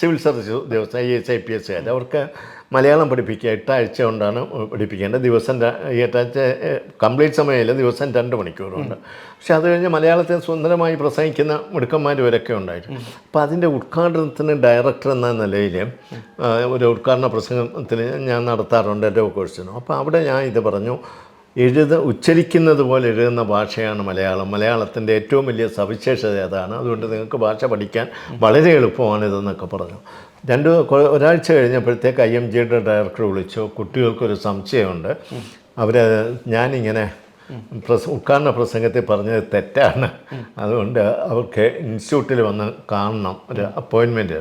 സിവിൽ സർവീസ് ഉദ്യോഗസ്ഥ I S I P S അവർക്ക് മലയാളം പഠിപ്പിക്കുക എട്ടാഴ്ച കൊണ്ടാണ് പഠിപ്പിക്കേണ്ടത്. ദിവസം എട്ടാഴ്ച കംപ്ലീറ്റ് സമയമില്ല. ദിവസം രണ്ട് മണിക്കൂറുണ്ട് പക്ഷെ അത് കഴിഞ്ഞ് മലയാളത്തെ സുന്ദരമായി പ്രസംഗിക്കുന്ന മിടുക്കന്മാർ വരൊക്കെ ഉണ്ടായിരുന്നു. അപ്പോൾ അതിന്റെ ഉദ്ഘാടനത്തിന് ഡയറക്ടർ എന്ന നിലയിൽ ഒരു ഉദ്ഘാടന പ്രസംഗത്തിന് ഞാൻ നടത്താറുണ്ട് എന്റെ കോഴ്സിനും. അപ്പോൾ അവിടെ ഞാൻ ഇത് പറഞ്ഞു എഴുത ഉച്ചരിക്കുന്നത് പോലെ എഴുതുന്ന ഭാഷയാണ് മലയാളം. മലയാളത്തിന്റെ ഏറ്റവും വലിയ സവിശേഷത അതാണ് അതുകൊണ്ട് നിങ്ങൾക്ക് ഭാഷ പഠിക്കാൻ വളരെ എളുപ്പമാണ് ഇതെന്നൊക്കെ പറഞ്ഞു. രണ്ട് ഒരാഴ്ച കഴിഞ്ഞപ്പോഴത്തേക്ക് ഐ എം ജിയുടെ ഡയറക്ടർ വിളിച്ചു. കുട്ടികൾക്കൊരു സംശയമുണ്ട്. അവർ ഞാനിങ്ങനെ പ്രസ ഉദ്ഘാടന പ്രസംഗത്തിൽ പറഞ്ഞത് തെറ്റാണ്. അതുകൊണ്ട് അവർക്ക് ഇൻസ്റ്റിറ്റ്യൂട്ടിൽ വന്ന് കാണണം. ഒരു അപ്പോയിൻമെന്റ്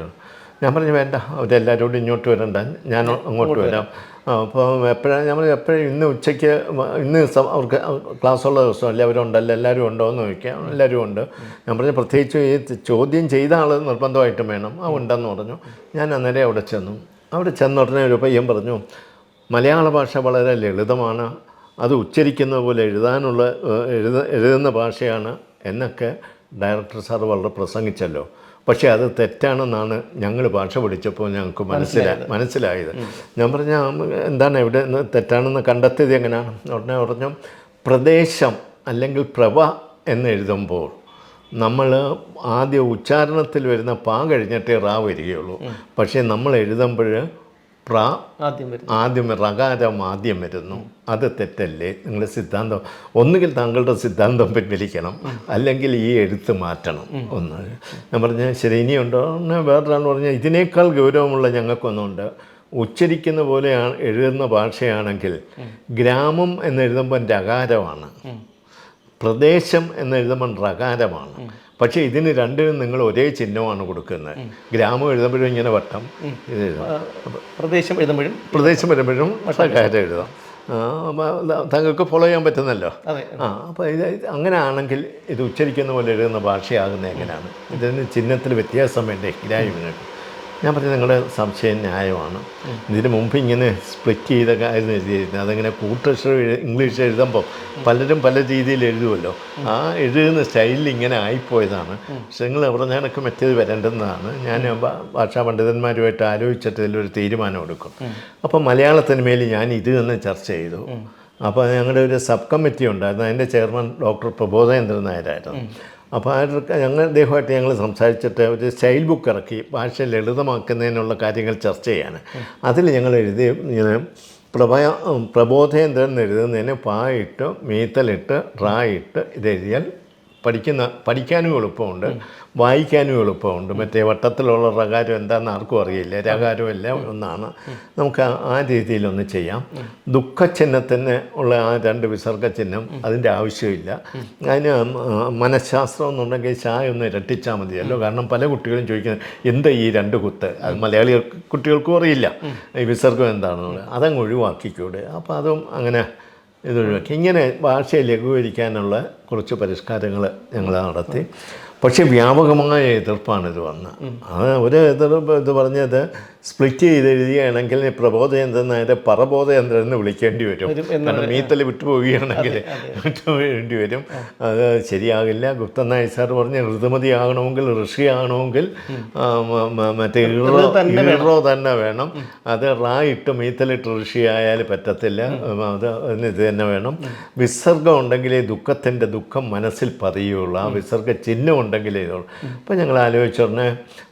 ഞാൻ പറഞ്ഞു വേണ്ട അവരെല്ലാവരോടും ഇങ്ങോട്ട് വരണ്ട. ഞാൻ അങ്ങോട്ട് വരാം. അപ്പോൾ എപ്പോഴാണ് നമ്മൾ എപ്പോഴും ഇന്ന് ഉച്ചയ്ക്ക് ഇന്ന് അവർക്ക് ക്ലാസ്സുള്ള ദിവസം എല്ലാവരും ഉണ്ടല്ലോ എല്ലാവരും ഉണ്ടോ എന്ന് ചോദിക്കാം. എല്ലാവരും ഉണ്ട്. ഞാൻ പറഞ്ഞു പ്രത്യേകിച്ച് ഈ ചോദ്യം ചെയ്ത ആൾ നിർബന്ധമായിട്ടും വേണം. ആ ഉണ്ടെന്ന് പറഞ്ഞു. ഞാൻ അന്നേരം അവിടെ ചെന്നു. അവിടെ ചെന്ന ഉടനെ ഒരു പയ്യൻ പറഞ്ഞു മലയാള ഭാഷ വളരെ ലളിതമാണ്. അത് ഉച്ചരിക്കുന്ന പോലെ എഴുതാനുള്ള എഴുത എഴുതുന്ന ഭാഷയാണ് എന്നൊക്കെ ഡയറക്ടർ സാർ വളരെ പ്രസംഗിച്ചല്ലോ. പക്ഷേ അത് തെറ്റാണെന്നാണ് ഞങ്ങൾ ഭാഷ പഠിച്ചപ്പോൾ ഞങ്ങൾക്ക് മനസ്സിലായി മനസ്സിലായത്. ഞാൻ പറഞ്ഞ എന്താണ് എവിടെ നിന്ന് തെറ്റാണെന്ന് കണ്ടെത്തിയത് എങ്ങനെയാണ്? ഉടനെ പറഞ്ഞു പ്രദേശം അല്ലെങ്കിൽ പ്രഭ എന്ന് എഴുതുമ്പോൾ നമ്മൾ ആദ്യ ഉച്ചാരണത്തിൽ വരുന്ന പാ കഴിഞ്ഞിട്ടേ റാ വരികയുള്ളൂ. പക്ഷേ നമ്മൾ എഴുതുമ്പോൾ പ്രാ ആദ്യം റകാരം ആദ്യം വരുന്നു. അത് തെറ്റല്ലേ? നിങ്ങളുടെ സിദ്ധാന്തം ഒന്നുകിൽ താങ്കളുടെ സിദ്ധാന്തം പിൻവലിക്കണം അല്ലെങ്കിൽ ഈ എഴുത്ത് മാറ്റണം. ഒന്ന് ഞാൻ പറഞ്ഞ ശരി ഇനിയുണ്ടോ? വേറൊരാൾ പറഞ്ഞാൽ ഇതിനേക്കാൾ ഗൗരവമുള്ള ഞങ്ങൾക്കൊന്നുണ്ട്. ഉച്ചരിക്കുന്ന പോലെയാണ് എഴുതുന്ന ഭാഷയാണെങ്കിൽ ഗ്രാമം എന്നെഴുതുമ്പോൾ രകാരമാണ്. പ്രദേശം എന്ന് എഴുതുമ്പോൾ റകാരമാണ് പക്ഷേ ഇതിന് രണ്ടിനും നിങ്ങൾ ഒരേ ചിഹ്നമാണ് കൊടുക്കുന്നത്. ഗ്രാമം എഴുതുമ്പോഴും ഇങ്ങനെ വട്ടം ഇത് എഴുതാം. പ്രദേശം എഴുതുമ്പോഴും പ്രദേശം വരുമ്പോഴും റകാരം എഴുതാം. താങ്കൾക്ക് ഫോളോ ചെയ്യാൻ പറ്റുന്നല്ലോ? ആ അപ്പോൾ ഇത് അങ്ങനെയാണെങ്കിൽ അങ്ങനെ ആണെങ്കിൽ ഇത് ഉച്ചരിക്കുന്ന പോലെ എഴുതുന്ന ഭാഷയാകുന്നത് എങ്ങനെയാണ്? ഇതിന് ചിഹ്നത്തിൽ വ്യത്യാസം വേണ്ടേ? ഗ്രാഹ്യങ്ങൾക്ക് ഞാൻ പറഞ്ഞത് നിങ്ങളുടെ സംശയം ന്യായമാണ്. ഇതിന് മുമ്പ് ഇങ്ങനെ സ്പ്ലിറ്റ് ചെയ്ത കാര്യം എഴുതിയിരുന്നത് അതങ്ങനെ കൂട്ടക്ഷരം ഇംഗ്ലീഷ് എഴുതുമ്പോൾ പലരും പല രീതിയിൽ എഴുതുമല്ലോ ആ എഴുതുന്ന സ്റ്റൈലിൽ ഇങ്ങനെ ആയിപ്പോയതാണ്. പക്ഷെ നിങ്ങൾ കണക്ക് മറ്റേത് വരേണ്ടതെന്നാണ്. ഞാൻ ഭാഷാ പണ്ഡിതന്മാരുമായിട്ട് ആലോചിച്ചിട്ട് ഇതിലൊരു തീരുമാനം എടുക്കും. അപ്പോൾ മലയാളത്തിന് മേൽ ഞാൻ ഇത് തന്നെ ചർച്ച ചെയ്തു. അപ്പോൾ ഞങ്ങളുടെ ഒരു സബ് കമ്മിറ്റി ഉണ്ടായിരുന്നു. അതിന്റെ ചെയർമാൻ ഡോക്ടർ പ്രബോധേന്ദ്രൻ നായരായിരുന്നു. അപ്പോൾ ആ ഞങ്ങൾ അദ്ദേഹമായിട്ട് ഞങ്ങൾ സംസാരിച്ചിട്ട് ഒരു സ്റ്റൈൽ ബുക്ക് ഇറക്കി ഭാഷ ലളിതമാക്കുന്നതിനുള്ള കാര്യങ്ങൾ ചർച്ച ചെയ്യാൻ അതിൽ ഞങ്ങൾ എഴുതി ഇങ്ങനെ പ്രഭയ പ്രബോധേന്ദ്രൻ എഴുതുന്നതിന് പായിട്ട് മീത്തലിട്ട് റായിട്ട് ഇതെഴുതിയാൽ പഠിക്കുന്ന പഠിക്കാനും എളുപ്പമുണ്ട് വായിക്കാനും എളുപ്പമുണ്ട്. മറ്റേ വട്ടത്തിലുള്ള റകാരം എന്താണെന്ന് ആർക്കും അറിയില്ല. രകാരം എല്ലാം ഒന്നാണ്. നമുക്ക് ആ- രീതിയിലൊന്ന് ചെയ്യാം. ദുഃഖചിഹ്നത്തിന് ഉള്ള ആ രണ്ട് വിസർഗ ചിഹ്നം അതിന്റെ ആവശ്യമില്ല. അതിന് മനഃശാസ്ത്രം എന്നുണ്ടെങ്കിൽ ചായ ഒന്ന് ഇരട്ടിച്ചാൽ മതിയല്ലോ. കാരണം പല കുട്ടികളും ചോദിക്കുന്നത് എന്താ ഈ രണ്ട് കുത്ത്? അത് മലയാളി കുട്ടികൾക്കും അറിയില്ല. ഈ വിസർഗം എന്താണെന്നുള്ളത് അതങ്ങ് ഒഴിവാക്കിക്കൂടെ. അപ്പോൾ അതും അങ്ങനെ ഇത് ഒഴിവാക്കി ഇങ്ങനെ ഭാഷയെ ലഘൂകരിക്കാനുള്ള കുറച്ച് പരിഷ്കാരങ്ങൾ ഞങ്ങൾ നടത്തി. പക്ഷേ വ്യാപകമായ എതിർപ്പാണ് ഇത് വന്നത് അത് ഒരു എതിർപ്പ് ഇത് പറഞ്ഞത് സ്പ്ലിറ്റ് ചെയ്ത് എഴുതുകയാണെങ്കിൽ പ്രബോധയന്ത്രൻ നേരെ പറബോധയന്ത്രൻ എന്ന് വിളിക്കേണ്ടി വരും. കാരണം മീത്തൽ വിട്ടുപോവുകയാണെങ്കിൽ വിട്ടുപോകേണ്ടി വരും. അത് ശരിയാകില്ല. ഗുപ്തൻ നായർ സാർ പറഞ്ഞ ഋതുമതി ആകണമെങ്കിൽ ഋഷി ആകണമെങ്കിൽ മറ്റേ ഇറോ ഇറോ തന്നെ വേണം. അത് റാ ഇട്ട് മീത്തലിട്ട് ഋഷി ആയാൽ പറ്റത്തില്ല. അത് ഇത് തന്നെ വേണം. വിസർഗം ഉണ്ടെങ്കിലേ ദുഃഖത്തിന്റെ ദുഃഖം മനസ്സിൽ പതിയുള്ളൂ. ആ വിസർഗ ചിഹ്നം ഉണ്ടെങ്കിലേ ചെയ്തോളൂ അപ്പോൾ ഞങ്ങൾ ആലോചിച്ച ഉടനെ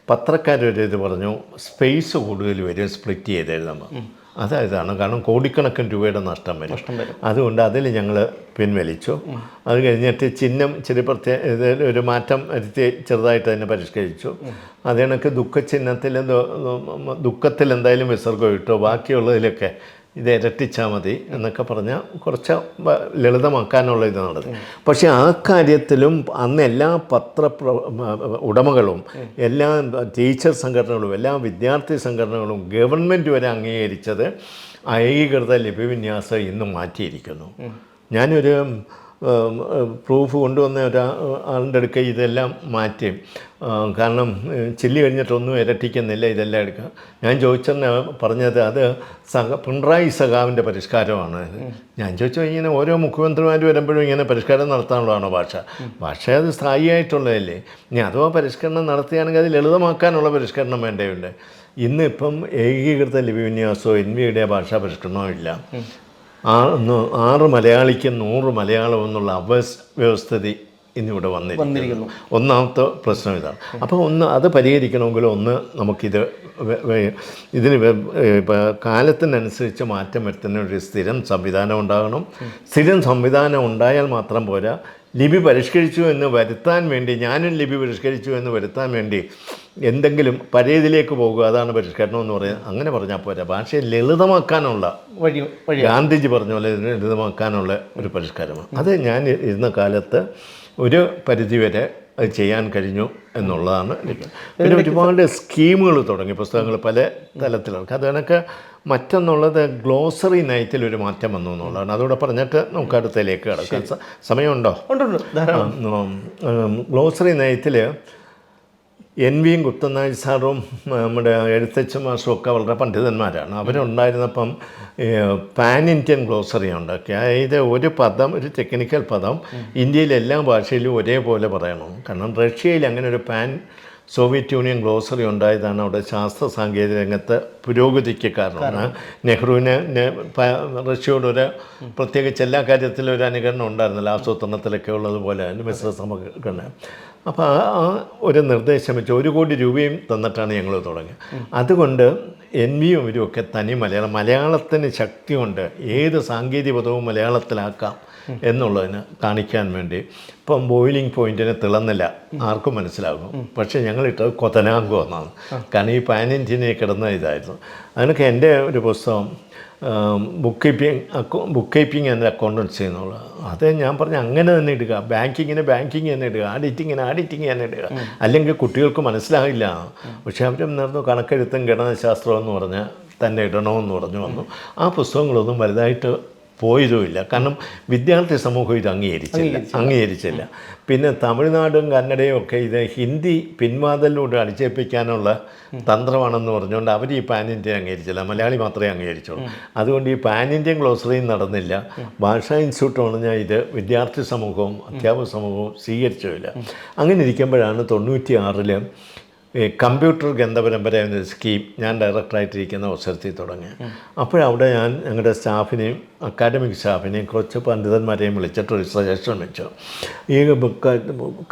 പത്രക്കാരൊരു ഇത് പറഞ്ഞു സ്പേസ് കൂടുതൽ വരും സ്പ്ലിറ്റ് ചെയ്തായിരുന്നു നമ്മൾ. അതായതാണ് കാരണം കോടിക്കണക്കിന് രൂപയുടെ നഷ്ടം വരും. അതുകൊണ്ട് അതിൽ ഞങ്ങൾ പിൻവലിച്ചു. അത് കഴിഞ്ഞിട്ട് ചിഹ്നം ഇച്ചിരി പ്രത്യേക ഒരു മാറ്റം വരുത്തി ചെറുതായിട്ട് തന്നെ പരിഷ്കരിച്ചു. അത് കണക്ക് ദുഃഖചിഹ്നത്തിൽ ദുഃഖത്തിൽ എന്തായാലും വിസർഗം ഇട്ടു. ബാക്കിയുള്ളതിലൊക്കെ ഇത് ഇരട്ടിച്ചാൽ മതി എന്നൊക്കെ പറഞ്ഞാൽ കുറച്ച് ലളിതമാക്കാനുള്ള ഇത് നടത്തി. പക്ഷേ ആ കാര്യത്തിലും അന്ന് എല്ലാ പത്ര ഉടമകളും എല്ലാ ടീച്ചർ സംഘടനകളും എല്ലാ വിദ്യാർത്ഥി സംഘടനകളും ഗവൺമെന്റ് വരെ അംഗീകരിച്ചത് ഏകീകൃത ലിപിവിന്യാസം ഇന്ന് മാറ്റിയിരിക്കുന്നു. ഞാനൊരു പ്രൂഫ് കൊണ്ടുവന്ന ഒരാ ആളുടെ അടുക്ക ഇതെല്ലാം മാറ്റി. കാരണം ചില്ലി കഴിഞ്ഞിട്ടൊന്നും ഇരട്ടിക്കുന്നില്ല ഇതെല്ലാം എടുക്കുക ഞാൻ ചോദിച്ചെന്ന് പറഞ്ഞത് അത് സഹ പിണറായി സഖാവിന്റെ പരിഷ്കാരമാണ്. ഞാൻ ചോദിച്ചു ഇങ്ങനെ ഓരോ മുഖ്യമന്ത്രിമാർ വരുമ്പോഴും ഇങ്ങനെ പരിഷ്കാരം നടത്താനുള്ളതാണോ ഭാഷ? ഭാഷ അത് സ്ഥായിയായിട്ടുള്ളതല്ലേ? ഇനി അഥവാ പരിഷ്കരണം നടത്തുകയാണെങ്കിൽ അത് ലളിതമാക്കാനുള്ള പരിഷ്കരണം വേണ്ടതുണ്ട് ഇന്നിപ്പം ഏകീകൃത ലിപിവിന്യാസമോ എൻ വിയുടെ ഭാഷാ പരിഷ്കരണമോ ഇല്ല. ആറ് മലയാളിക്ക് നൂറ് മലയാളം എന്നുള്ള അവസ് വ്യവസ്ഥിതി ഇന്നിവിടെ വന്നിരിക്കുന്നു. ഒന്നാമത്തെ പ്രശ്നം ഇതാണ്. അപ്പോൾ ഒന്ന് അത് പരിഹരിക്കണമെങ്കിൽ ഒന്ന് നമുക്കിത് ഇതിന് കാലത്തിനനുസരിച്ച് മാറ്റം വരുത്തുന്ന ഒരു സ്ഥിരം സംവിധാനം ഉണ്ടാകണം. സ്ഥിരം സംവിധാനം ഉണ്ടായാൽ മാത്രം പോരാ ലിപി പരിഷ്കരിച്ചു എന്ന് വരുത്താൻ വേണ്ടി ഞാനും ലിപി പരിഷ്കരിച്ചു എന്ന് വരുത്താൻ വേണ്ടി എന്തെങ്കിലും പഴയതിലേക്ക് പോകുക അതാണ് പരിഷ്കരണം എന്ന് പറയുന്നത് അങ്ങനെ പറഞ്ഞാൽ പോരാ. ഭാഷയെ ലളിതമാക്കാനുള്ള വഴി വഴി ഗാന്ധിജി പറഞ്ഞ പോലെ ലളിതമാക്കാനുള്ള ഒരു പരിഷ്കാരമാണ്. അത് ഞാൻ ഇരുന്ന കാലത്ത് ഒരു പരിധിവരെ അത് ചെയ്യാൻ കഴിഞ്ഞു എന്നുള്ളതാണ് എനിക്ക് പിന്നെ ഒരുപാട് സ്കീമുകൾ തുടങ്ങി പുസ്തകങ്ങൾ പല തലത്തിലാണ് അത് കണക്ക് മറ്റൊന്നുള്ളത് ഗ്ലോസറി നയത്തിൽ ഒരു മാറ്റം വന്നു എന്നുള്ളതാണ്. അതോടെ പറഞ്ഞിട്ട് നമുക്ക് അടുത്തയിലേക്ക് കിടക്കാം. സമയമുണ്ടോ? ഗ്ലോസറി നയത്തിൽ എൻ വിയും കുത്തനായി സാറും നമ്മുടെ എഴുത്തച്ഛൻ മാഷും ഒക്കെ വളരെ പണ്ഡിതന്മാരാണ്. അവരുണ്ടായിരുന്നപ്പം പാൻ ഇന്ത്യൻ ഗ്ലോസറി ഉണ്ടാക്കി അതായത് ഒരു പദം ഒരു ടെക്നിക്കൽ പദം ഇന്ത്യയിലെ എല്ലാ ഭാഷയിലും ഒരേപോലെ പറയണം. കാരണം റഷ്യയിൽ അങ്ങനെ ഒരു പാൻ സോവിയറ്റ് യൂണിയൻ ഗ്ലോസറി ഉണ്ടായതാണ് അവിടെ ശാസ്ത്ര സാങ്കേതിക രംഗത്ത് പുരോഗതിക്ക് കാരണം നെഹ്റുവിന് റഷ്യയോടൊരു പ്രത്യേകിച്ച് എല്ലാ കാര്യത്തിലും ഒരു അനുകരണം ഉണ്ടായിരുന്നില്ല ആസൂത്രണത്തിലൊക്കെ ഉള്ളതുപോലെ മിശ്ര സമഗ്രഹ അപ്പോൾ ആ ഒരു നിർദ്ദേശം വെച്ച് ഒരു കോടി രൂപയും തന്നിട്ടാണ് ഞങ്ങൾ തുടങ്ങിയത്. അതുകൊണ്ട് എൻ വിയും ഇവരും ഒക്കെ തനി മലയാളം മലയാളത്തിന് ശക്തിയുണ്ട് ഏത് സാങ്കേതിക പദവും മലയാളത്തിലാക്കാം. എന്നുള്ളതിന് കാണിക്കാൻ വേണ്ടി. ഇപ്പം ബോയിലിംഗ് പോയിന്റിനെ തിളന്നില്ല. ആർക്കും മനസ്സിലാകും. പക്ഷേ ഞങ്ങളിട്ടത് കൊതനാങ്കു എന്നാണ്. കാരണം ഈ പാൻ ഇന്ത്യനെ കിടന്ന ഇതായിരുന്നു. അതിനൊക്കെ എന്റെ ഒരു പുസ്തകം ബുക്ക് കീപ്പിംഗ് അക്കൗ ബുക്ക് കീപ്പിംഗ് എന്റെ അക്കൗണ്ടൻസി എന്നുള്ളത് അത് ഞാൻ പറഞ്ഞ അങ്ങനെ തന്നെ ഇടുക. ബാങ്കിങ്ങിന് ബാങ്കിങ് തന്നെ ഇടുക. ആഡിറ്റിങ്ങിന് ആഡിറ്റിങ് തന്നെ ഇടുക. അല്ലെങ്കിൽ കുട്ടികൾക്ക് മനസ്സിലാകില്ല പക്ഷേ അവർ നേർന്നു കണക്കെഴുത്തും ഗണനശാസ്ത്രം എന്ന് പറഞ്ഞ് തന്നെ ഇടണമെന്ന് പറഞ്ഞു വന്നു. ആ പുസ്തകങ്ങളൊന്നും വലുതായിട്ട് പോയതുമില്ല. കാരണം വിദ്യാർത്ഥി സമൂഹം ഇത് അംഗീകരിച്ചില്ല. അംഗീകരിച്ചില്ല. പിന്നെ തമിഴ്നാടും കന്നഡയും ഒക്കെ ഇത് ഹിന്ദി പിൻവാതിലൂടെ അടിച്ചേൽപ്പിക്കാനുള്ള തന്ത്രമാണെന്ന് പറഞ്ഞുകൊണ്ട് അവർ ഈ പാൻ ഇന്ത്യ അംഗീകരിച്ചില്ല. മലയാളി മാത്രമേ അംഗീകരിച്ചുള്ളൂ. അതുകൊണ്ട് ഈ പാൻ ഇന്ത്യൻ ഗ്ലോസറിയും നടന്നില്ല. ഭാഷാ ഇൻസ്റ്റിറ്റ്യൂട്ട് പറഞ്ഞാൽ ഇത് വിദ്യാർത്ഥി സമൂഹവും അധ്യാപക സമൂഹവും സ്വീകരിച്ചില്ല അങ്ങനെ ഇരിക്കുമ്പോഴാണ് തൊണ്ണൂറ്റി ആറിൽ ഈ കമ്പ്യൂട്ടർ ഗന്ധപരമ്പര എന്ന സ്കീം ഞാൻ ഡയറക്ടറായിട്ടിരിക്കുന്ന അവസരത്തിൽ തുടങ്ങി. അപ്പോഴവിടെ ഞാൻ ഞങ്ങളുടെ സ്റ്റാഫിനെയും അക്കാഡമിക് സ്റ്റാഫിനെയും കുറച്ച് പണ്ഡിതന്മാരെയും വിളിച്ചിട്ട് ഒരു സജഷൻ വെച്ചു. ഈ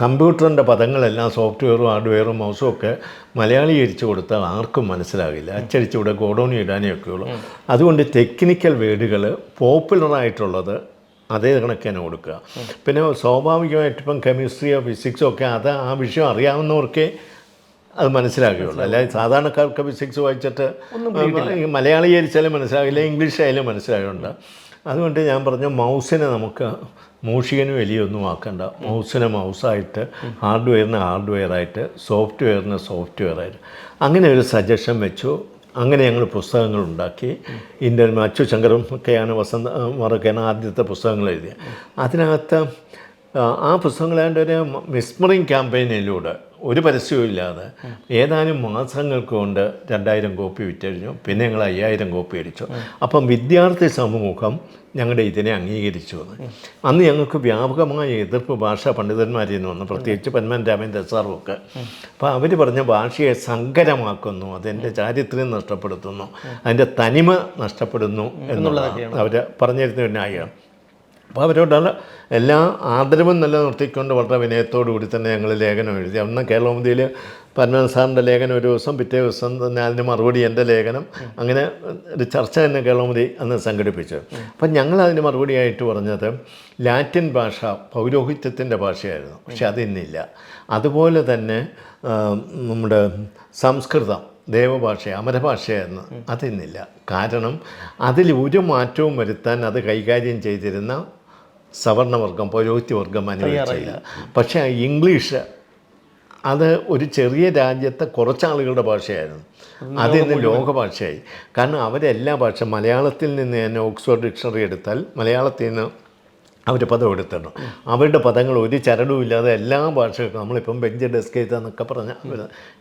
കമ്പ്യൂട്ടറിന്റെ പദങ്ങളെല്ലാം സോഫ്റ്റ്വെയറും ഹാർഡ്വെയറും മൗസും ഒക്കെ മലയാളീകരിച്ച് കൊടുത്താൽ ആർക്കും മനസ്സിലാകില്ല. അച്ചടിച്ചിവിടെ ഗോഡോണി ഇടാനേ ഒക്കെയുള്ളൂ. അതുകൊണ്ട് ടെക്നിക്കൽ വേർഡുകൾ പോപ്പുലറായിട്ടുള്ളത് അതേ കണക്കിന് കൊടുക്കുക. പിന്നെ സ്വാഭാവികമായിട്ട് ഇപ്പം കെമിസ്ട്രിയോ ഫിസിക്സോ ഒക്കെ അത് ആ വിഷയം അറിയാവുന്നവർക്കേ അത് മനസ്സിലാക്കുകയുള്ളൂ അല്ലാതെ സാധാരണക്കാർക്ക് ഫിസിക്സ് വായിച്ചിട്ട് മലയാളി ആയിരിച്ചാലും മനസ്സിലാകില്ല ഇംഗ്ലീഷ് ആയാലും മനസ്സിലാകുന്നുണ്ട്. അതുകൊണ്ട് ഞാൻ പറഞ്ഞു മൗസിനെ നമുക്ക് മൂഷികനും എലിയൊന്നും ആക്കണ്ട. മൗസിനെ മൗസായിട്ട് ഹാർഡ്വെയറിന് ഹാർഡ്വെയറായിട്ട് സോഫ്റ്റ്വെയറിന് സോഫ്റ്റ്വെയറായിട്ട്. അങ്ങനെ ഒരു സജഷൻ വെച്ചു. അങ്ങനെ ഞങ്ങൾ പുസ്തകങ്ങൾ ഉണ്ടാക്കി. ഇന്ത്യൻ അച്ചു ശങ്കറും ഒക്കെയാണ് വസന്ത മറൊക്കെയാണ് ആദ്യത്തെ പുസ്തകങ്ങൾ എഴുതിയത്. അതിനകത്ത് ആ, ആ പുസ്തകങ്ങളാണ്ട് ഒരു മിസ്മറിങ് ക്യാമ്പയിനിലൂടെ ഒരു പരസ്യവും ഇല്ലാതെ ഏതാനും മാസങ്ങൾക്ക് കൊണ്ട് രണ്ടായിരം കോപ്പി വിറ്റഴിഞ്ഞു. പിന്നെ ഞങ്ങൾ അയ്യായിരം കോപ്പി അടിച്ചു. അപ്പം വിദ്യാർത്ഥി സമൂഹം ഞങ്ങളുടെ ഇതിനെ അംഗീകരിച്ചു എന്ന് അന്ന് ഞങ്ങൾക്ക് വ്യാപകമായ എതിർപ്പ് ഭാഷാ പണ്ഡിതന്മാരിൽ നിന്ന് വന്നു. പ്രത്യേകിച്ച് പന്മൻ രാമേന്ദ്ര സാറും ഒക്കെ. അപ്പോൾ അവർ പറഞ്ഞ ഭാഷയെ സങ്കരമാക്കുന്നു അതിന്റെ ചാരിത്രം നഷ്ടപ്പെടുത്തുന്നു. അതിന്റെ തനിമ നഷ്ടപ്പെടുന്നു എന്നുള്ളതാണ് അവർ പറഞ്ഞിരുന്ന ന്യായം. അപ്പോൾ അവരോടുള്ള എല്ലാ ആദരവും നിലനിർത്തിക്കൊണ്ട് വളരെ വിനയത്തോടു കൂടി തന്നെ ഞങ്ങൾ ലേഖനം എഴുതി. അന്ന് കേരളമുദിയിൽ പരമൻ സാറിന്റെ ലേഖനം ഒരു ദിവസം പിറ്റേ ദിവസം തന്നെ അതിന് മറുപടി എന്റെ ലേഖനം അങ്ങനെ ഒരു ചർച്ച തന്നെ കേരളമുദി അന്ന് സംഘടിപ്പിച്ചു. അപ്പം ഞങ്ങൾ അതിന് മറുപടിയായിട്ട് പറഞ്ഞത് ലാറ്റിൻ ഭാഷ പൗരോഹിത്യത്തിന്റെ ഭാഷയായിരുന്നു. പക്ഷെ അതിന്നില്ല അതുപോലെ തന്നെ നമ്മുടെ സംസ്കൃതം ദേവഭാഷ അമരഭാഷയായിരുന്നു. അതിന്നില്ല കാരണം അതിൽ ഒരു മാറ്റവും വരുത്താൻ അത് കൈകാര്യം ചെയ്തിരുന്ന സവർണവർഗം പൗരോഹിത്യവർഗം അനുവദിച്ചില്ല പക്ഷേ ഇംഗ്ലീഷ് അത് ഒരു ചെറിയ രാജ്യത്തെ കുറച്ചാളുകളുടെ ഭാഷയായിരുന്നു. അതിന്ന് ലോകഭാഷയായി. കാരണം അവരെല്ലാ ഭാഷ മലയാളത്തിൽ നിന്ന് തന്നെ ഓക്സ്ഫോർഡ് ഡിക്ഷണറി എടുത്താൽ മലയാളത്തിൽ നിന്ന് അവർ പദം എടുത്തിടണം. അവരുടെ പദങ്ങൾ ഒരു ചരടും ഇല്ലാതെ എല്ലാ ഭാഷകൾക്കും നമ്മളിപ്പം ബെഞ്ച് ഡെസ്ക് എന്നൊക്കെ പറഞ്ഞ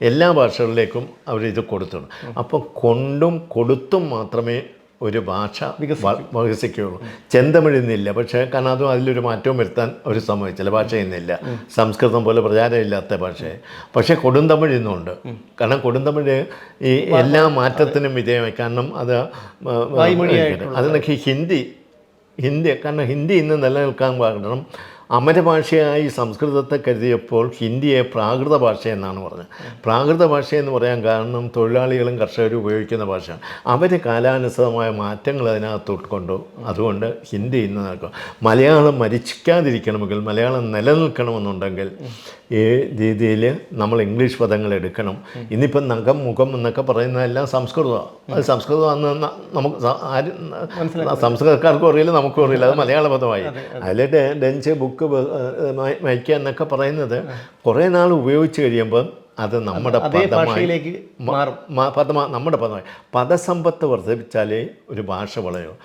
എല്ലാ ഭാഷകളിലേക്കും അവർ ഇത് കൊടുത്തിടണം അപ്പം കൊണ്ടും കൊടുത്തും മാത്രമേ ഒരു ഭാഷ വികസിക്കുകയുള്ളൂ ചെന്തമിഴുന്നില്ല. പക്ഷേ കാരണം അതും അതിലൊരു മാറ്റവും വരുത്താൻ അവർ സമ്മതിച്ചില്ല ഭാഷ ഇന്നില്ല. സംസ്കൃതം പോലെ പ്രചാരമില്ലാത്ത ഭാഷയെ. പക്ഷേ കൊടുന്തമിഴ് ഇന്നുണ്ട്. കാരണം കൊടുന്തമിഴ് ഈ എല്ലാ മാറ്റത്തിനും വിധേയമായി. കാരണം അത് അതിനൊക്കെ ഹിന്ദി ഹിന്ദി കാരണം ഹിന്ദി ഇന്ന് നിലനിൽക്കാൻ കാരണം അമരഭാഷയായി സംസ്കൃതത്തെ കരുതിയപ്പോൾ ഹിന്ദിയെ പ്രാകൃത ഭാഷ എന്നാണ് പറഞ്ഞത്. പ്രാകൃത ഭാഷ എന്ന് പറയാൻ കാരണം തൊഴിലാളികളും കർഷകരും ഉപയോഗിക്കുന്ന ഭാഷയാണ് അവർ കാലാനുസൃതമായ മാറ്റങ്ങൾ അതിനകത്ത് ഉൾക്കൊണ്ടു അതുകൊണ്ട് ഹിന്ദി ഇന്ന് നടക്കും. മലയാളം മരിച്ചിക്കാതിരിക്കണമെങ്കിൽ മലയാളം നിലനിൽക്കണമെന്നുണ്ടെങ്കിൽ ഈ രീതിയിൽ നമ്മൾ ഇംഗ്ലീഷ് പദങ്ങൾ എടുക്കണം. ഇന്നിപ്പം നഖം മുഖം എന്നൊക്കെ പറയുന്നതെല്ലാം സംസ്കൃതമാണ് അത് സംസ്കൃതമാണെന്ന് ന- നമുക്ക് ആരും സംസ്കൃതക്കാർക്കും അറിയില്ല നമുക്കും അറിയില്ല. അത് മലയാള പദമായി. അതിൽ ഡെഞ്ച് ബുക്ക് മൈക്ക എന്നൊക്കെ പറയുന്നത് കുറേ നാൾ ഉപയോഗിച്ച് കഴിയുമ്പോൾ അത് നമ്മുടെ പദമായിലേക്ക് പദമായി പദമാ നമ്മുടെ പദമായി. പദസമ്പത്ത് വർദ്ധിപ്പിച്ചാലേ ഒരു ഭാഷ വളരും